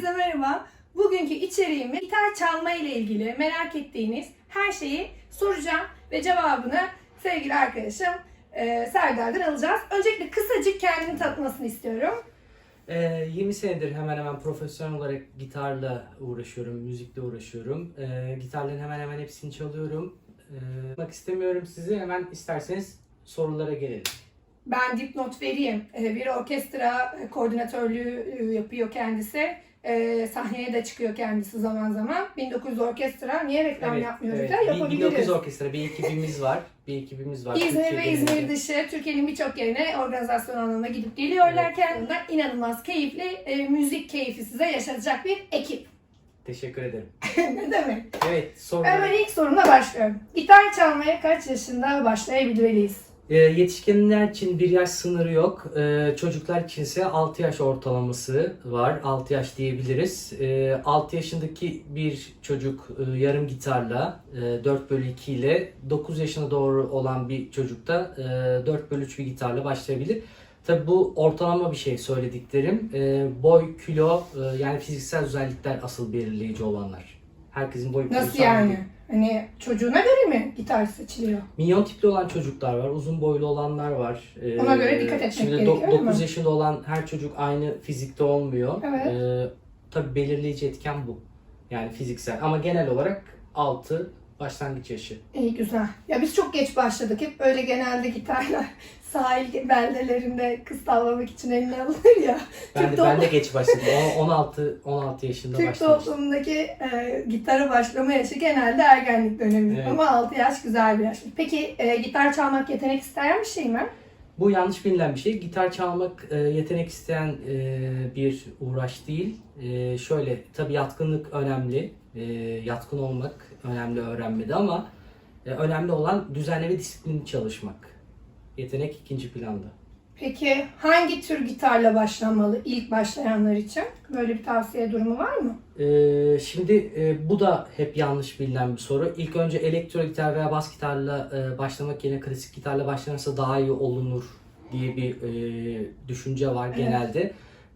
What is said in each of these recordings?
Herkese merhaba. Bugünkü içeriğimiz gitar çalma ile ilgili merak ettiğiniz her şeyi soracağım ve cevabını sevgili arkadaşım e, Serdar'dan alacağız. Öncelikle kısacık kendini tanıtmasını istiyorum. Ee, 20 senedir hemen hemen profesyonel olarak gitarla uğraşıyorum, müzikle uğraşıyorum. Ee, gitarların hemen hemen hepsini çalıyorum. Bak istemiyorum sizi hemen isterseniz sorulara gelelim. Ben dipnot vereyim. E, Bir orkestra koordinatörlüğü e, yapıyor kendisi. E, Sahneye de çıkıyor kendisi zaman zaman. 1900 orkestra niye reklam yapmıyoruz da Bir- yapabiliriz. 1900 orkestra bir ekibimiz var. Bir ekibimiz var. İzmir Türkiye ve. İzmir dışı Türkiye'nin birçok yerine organizasyon alanına gidip geliyorlarken bunlar inanılmaz keyifli e, müzik keyfi size yaşatacak bir ekip. Teşekkür ederim. ne demek? Evet sorular. Hemen ilk sorumla başlıyorum. Gitar çalmaya kaç yaşında başlayabilmeliyiz? Ee, yetişkinler için bir yaş sınırı yok. Ee, çocuklar için ise 6 yaş ortalaması var. 6 yaş diyebiliriz. Ee, 6 yaşındaki bir çocuk e, yarım gitarla e, 4 bölü 2 ile 9 yaşına doğru olan bir çocuk da e, 4 bölü 3 bir gitarla başlayabilir. Tabi bu ortalama bir şey söylediklerim. Boy, kilo e, yani fiziksel özellikler asıl belirleyici olanlar. Herkesin boy kilosu Nasıl aynı yani? değil. Hani çocuğuna göre mi gitar seçiliyor? Minyon tipli olan çocuklar var, uzun boylu olanlar var. Ee, Ona göre dikkat etmek şimdi gerekiyor, değil 9 mi? yaşında olan her çocuk aynı fizikte olmuyor. Evet. Ee, tabii belirleyici etken bu. Yani fiziksel ama genel olarak 6 başlangıç yaşı. İyi güzel. Ya biz çok geç başladık. Hep böyle genelde gitarlar sahil beldelerinde kız tavlamak için eline alınır ya. Ben Türk de, ben de geç başladım. On- 16 16 yaşında Türk başlamıştım. toplumundaki e, gitara başlama yaşı genelde ergenlik dönemi. Evet. Ama 6 yaş güzel bir yaş. Peki e, gitar çalmak yetenek isteyen bir şey mi? Bu yanlış bilinen bir şey. Gitar çalmak e, yetenek isteyen e, bir uğraş değil. E, şöyle tabii yatkınlık önemli. E, yatkın olmak önemli öğrenmede ama e, önemli olan düzenli ve disiplinli çalışmak. Yetenek ikinci planda. Peki hangi tür gitarla başlanmalı ilk başlayanlar için? Böyle bir tavsiye durumu var mı? E, şimdi e, bu da hep yanlış bilinen bir soru. İlk önce elektro gitar veya bas gitarla e, başlamak yerine klasik gitarla başlanırsa daha iyi olunur diye bir e, düşünce var Evet. genelde.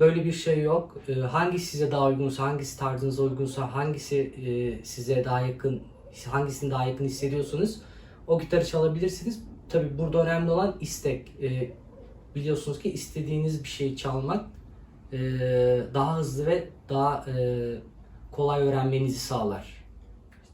Böyle bir şey yok. E, hangisi size daha uygunsa, hangisi tarzınıza uygunsa, hangisi e, size daha yakın, hangisini daha yakın hissediyorsunuz o gitarı çalabilirsiniz. Tabi burada önemli olan istek. E, biliyorsunuz ki istediğiniz bir şeyi çalmak e, daha hızlı ve daha e, kolay öğrenmenizi sağlar.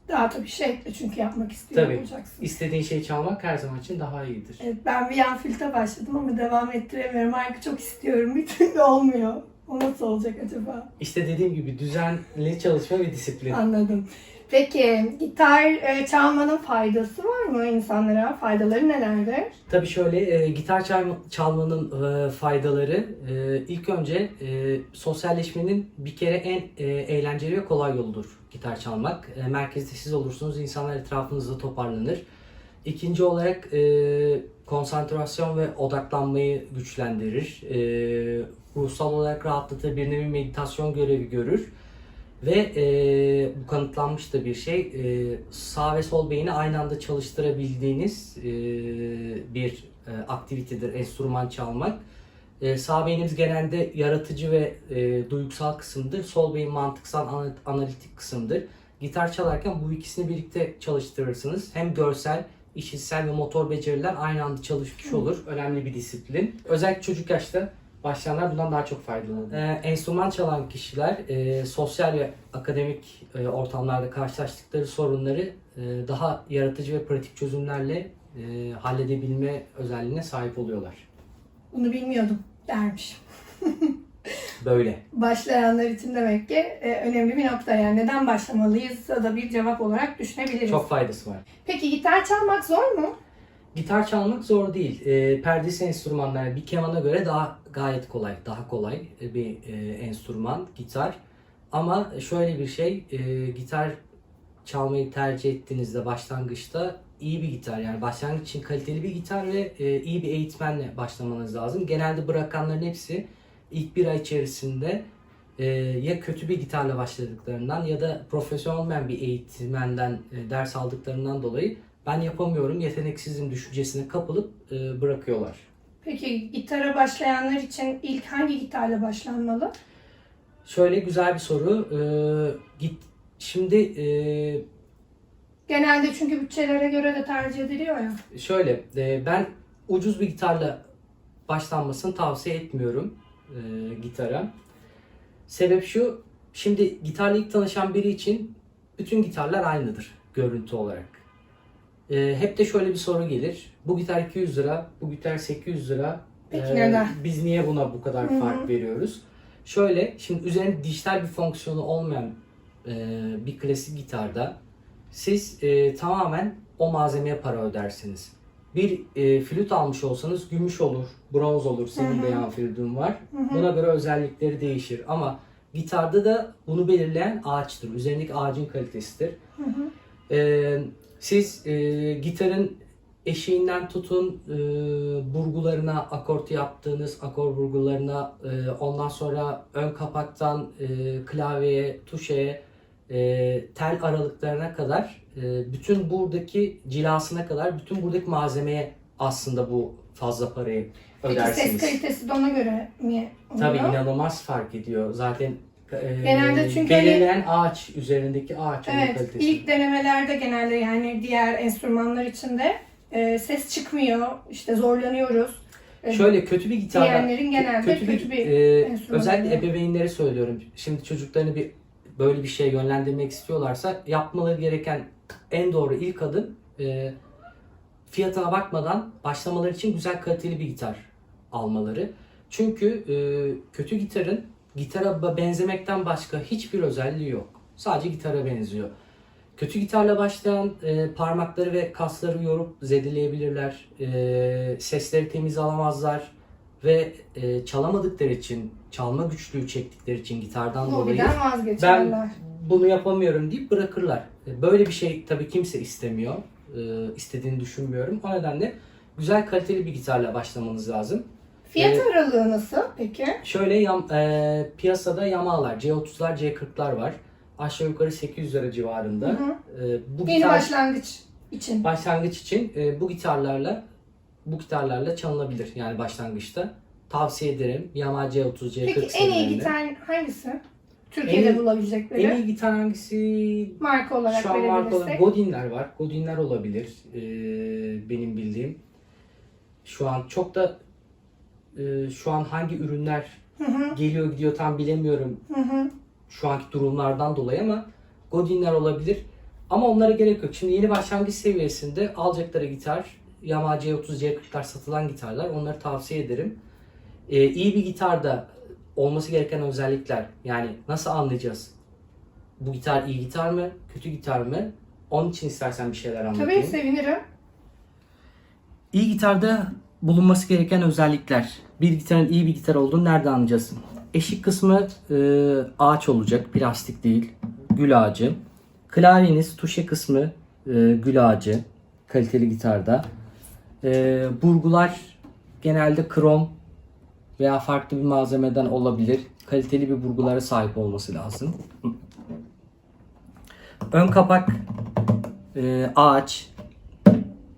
Daha tabii şevkle çünkü yapmak istiyor Tabii. olacaksın. İstediğin şeyi çalmak her zaman için daha iyidir. Evet, ben bir yan flüte başladım ama devam ettiremiyorum. Halbuki çok istiyorum. Bir türlü olmuyor. O nasıl olacak acaba? İşte dediğim gibi düzenli çalışma ve disiplin. Anladım. Peki gitar e, çalmanın faydası var mı insanlara? Faydaları nelerdir? Tabii şöyle e, gitar çalma- çalmanın e, faydaları e, ilk önce e, sosyalleşmenin bir kere en e, eğlenceli ve kolay yoludur gitar çalmak. E, merkezde siz olursunuz, insanlar etrafınızda toparlanır. İkinci olarak e, konsantrasyon ve odaklanmayı güçlendirir. E, ruhsal olarak rahatlatır, bir nevi meditasyon görevi görür. Ve e, bu kanıtlanmış da bir şey. E, sağ ve sol beyni aynı anda çalıştırabildiğiniz e, bir e, aktivitedir enstrüman çalmak. E, sağ beynimiz genelde yaratıcı ve e, duygusal kısımdır. Sol beyin mantıksal ana- analitik kısımdır. Gitar çalarken bu ikisini birlikte çalıştırırsınız. Hem görsel, işitsel ve motor beceriler aynı anda çalışmış olur. Önemli bir disiplin. Özellikle çocuk yaşta başlayanlar bundan daha çok faydalanır. Ee, enstrüman çalan kişiler e, sosyal ve akademik e, ortamlarda karşılaştıkları sorunları e, daha yaratıcı ve pratik çözümlerle e, halledebilme özelliğine sahip oluyorlar. Bunu bilmiyordum dermiş. Böyle. Başlayanlar için demek ki e, önemli bir nokta. Yani neden başlamalıyız da bir cevap olarak düşünebiliriz. Çok faydası var. Peki gitar çalmak zor mu? Gitar çalmak zor değil. E, perdesi enstrümanlar bir kemana göre daha gayet kolay, daha kolay bir e, enstrüman gitar. Ama şöyle bir şey, e, gitar çalmayı tercih ettiğinizde başlangıçta iyi bir gitar yani başlangıç için kaliteli bir gitar ve e, iyi bir eğitmenle başlamanız lazım. Genelde bırakanların hepsi ilk bir ay içerisinde e, ya kötü bir gitarla başladıklarından ya da profesyonel olmayan bir eğitmenden e, ders aldıklarından dolayı ben yapamıyorum yeteneksizim düşüncesine kapılıp e, bırakıyorlar. Peki gitara başlayanlar için ilk hangi gitarla başlanmalı? Şöyle güzel bir soru. Ee, git şimdi e, Genelde çünkü bütçelere göre de tercih ediliyor ya. şöyle e, ben ucuz bir gitarla başlanmasını tavsiye etmiyorum e, gitara. Sebep şu. Şimdi gitarla ilk tanışan biri için bütün gitarlar aynıdır görüntü olarak. E, hep de şöyle bir soru gelir. Bu gitar 200 lira, bu gitar 800 lira. Peki E, neden? Biz niye buna bu kadar Hı hı. fark veriyoruz? Şöyle, şimdi üzerinde dijital bir fonksiyonu olmayan e, bir klasik gitarda siz e, tamamen o malzemeye para ödersiniz. Bir e, flüt almış olsanız gümüş olur, bronz olur. Senin Hı de hı. yan flütün var. Hı hı. Buna göre özellikleri değişir. Ama gitarda da bunu belirleyen ağaçtır. Üzerindeki ağacın kalitesidir. Ee, siz e, gitarın eşiğinden tutun e, burgularına, akort yaptığınız akor burgularına, e, ondan sonra ön kapaktan e, klavyeye, tuşeye, e, tel aralıklarına kadar, e, bütün buradaki cilasına kadar, bütün buradaki malzemeye aslında bu fazla parayı Peki ses ödersiniz. kalitesi de ona göre mi oluyor? Tabii inanılmaz fark ediyor. Zaten e, Genelde çünkü hani- belirleyen ağaç, üzerindeki ağaç Evet, kalitesi. ilk denemelerde genelde yani diğer enstrümanlar için de e, ses çıkmıyor, işte zorlanıyoruz. E, Şöyle kötü bir gitarda Diğerlerin genelde kötü bir e, enstrüman özellikle ebeveynlere söylüyorum. Şimdi çocuklarını bir böyle bir şeye yönlendirmek istiyorlarsa yapmaları gereken en doğru ilk adım e, fiyatına bakmadan başlamaları için güzel kaliteli bir gitar almaları. Çünkü e, kötü gitarın gitara benzemekten başka hiçbir özelliği yok. Sadece gitara benziyor. Kötü gitarla başlayan e, parmakları ve kasları yorup zedeleyebilirler. E, sesleri temiz alamazlar ve e, çalamadıkları için, çalma güçlüğü çektikleri için gitardan dolayı hobiden vazgeçerler. ben bunu yapamıyorum deyip bırakırlar. E, Böyle bir şey tabii kimse istemiyor. E, istediğini düşünmüyorum. O nedenle güzel kaliteli bir gitarla başlamanız lazım. Fiyat e, aralığı nasıl peki? Şöyle yam, e, piyasada Yamaha'lar, C30'lar, C40'lar var. Aşağı yukarı 800 lira civarında. Hı hı. E, bu Yeni gitar başlangıç için. başlangıç için e, bu gitarlarla bu gitarlarla çalınabilir yani başlangıçta. Tavsiye ederim. Yamaha C30, C40 Peki en iyi serilerinde. gitar hangisi? Türkiye'de En iyi- bulabilecekleri. En iyi gitar hangisi? marka olarak Şu an marka verebilirsek. Godin'ler var. Godin'ler olabilir. Ee, benim bildiğim. Şu an çok da e, şu an hangi ürünler Hı hı, geliyor gidiyor tam bilemiyorum hı hı. şu anki durumlardan dolayı ama Godin'ler olabilir. Ama onlara gerek yok. Şimdi yeni başlangıç seviyesinde alacakları gitar Yamaha C30, C40'lar satılan gitarlar. Onları tavsiye ederim. Ee, iyi bir gitarda olması gereken özellikler yani nasıl anlayacağız? Bu gitar iyi gitar mı? Kötü gitar mı? Onun için istersen bir şeyler anlatayım. Tabii sevinirim. İyi gitarda bulunması gereken özellikler. Bir gitarın iyi bir gitar olduğunu nereden anlayacağız? Eşik kısmı e, ağaç olacak, plastik değil. Gül ağacı. Klavyeniz, tuşe kısmı e, gül ağacı. Kaliteli gitarda. E, burgular genelde krom veya farklı bir malzemeden olabilir. Kaliteli bir burgulara sahip olması lazım. Ön kapak e, ağaç,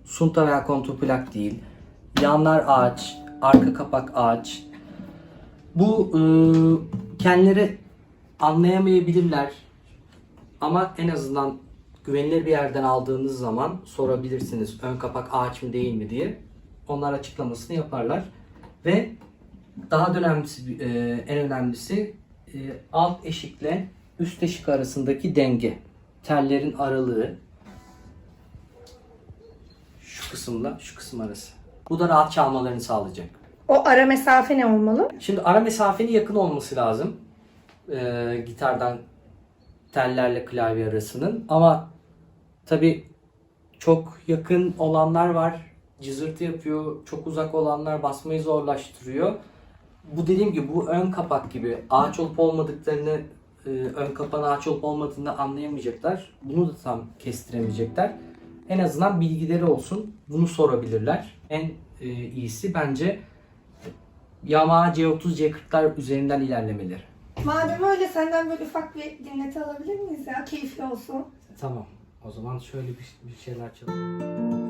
sunta veya kontrplak değil. Yanlar ağaç, arka kapak ağaç. Bu e, kendileri anlayamayabilirler. Ama en azından güvenilir bir yerden aldığınız zaman sorabilirsiniz ön kapak ağaç mı değil mi diye. Onlar açıklamasını yaparlar. Ve daha da önemlisi, e, en önemlisi e, alt eşikle üst eşik arasındaki denge. Tellerin aralığı, şu kısımla şu kısım arası. Bu da rahat çalmalarını sağlayacak. O ara mesafe ne olmalı? Şimdi ara mesafenin yakın olması lazım. Ee, gitardan tellerle klavye arasının. Ama tabi çok yakın olanlar var. Cızırtı yapıyor. Çok uzak olanlar basmayı zorlaştırıyor. Bu dediğim gibi bu ön kapak gibi ağaç olup olmadıklarını e, ön kapağın ağaç olup olmadığını anlayamayacaklar. Bunu da tam kestiremeyecekler. En azından bilgileri olsun. Bunu sorabilirler. En e, iyisi bence Yamaha C30, C40'lar üzerinden ilerlemeleri. Madem öyle senden böyle ufak bir dinleti alabilir miyiz ya? Keyifli olsun. Tamam. O zaman şöyle bir, bir şeyler çalalım.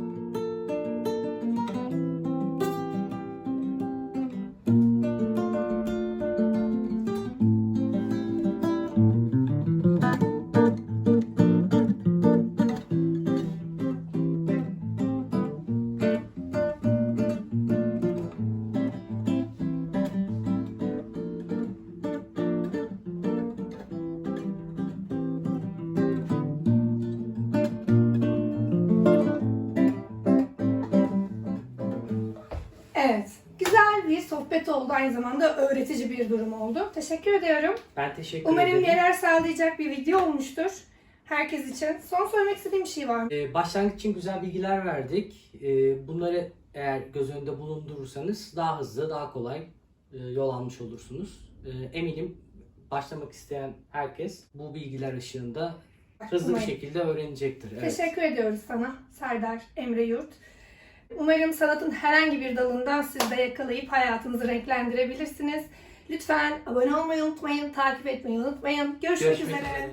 Aynı zamanda öğretici bir durum oldu. Teşekkür ediyorum. Ben teşekkür Umarım ederim. yarar sağlayacak bir video olmuştur. Herkes için. Son söylemek istediğim bir şey var mı? Ee, başlangıç için güzel bilgiler verdik. Ee, bunları eğer göz önünde bulundurursanız daha hızlı, daha kolay e, yol almış olursunuz. Ee, eminim başlamak isteyen herkes bu bilgiler ışığında hızlı bir Umarım. şekilde öğrenecektir. Evet. Teşekkür ediyoruz sana Serdar Emre Yurt. Umarım sanatın herhangi bir dalından siz de yakalayıp hayatınızı renklendirebilirsiniz. Lütfen abone olmayı unutmayın, takip etmeyi unutmayın. Görüşmek Görüşmek üzere. üzere.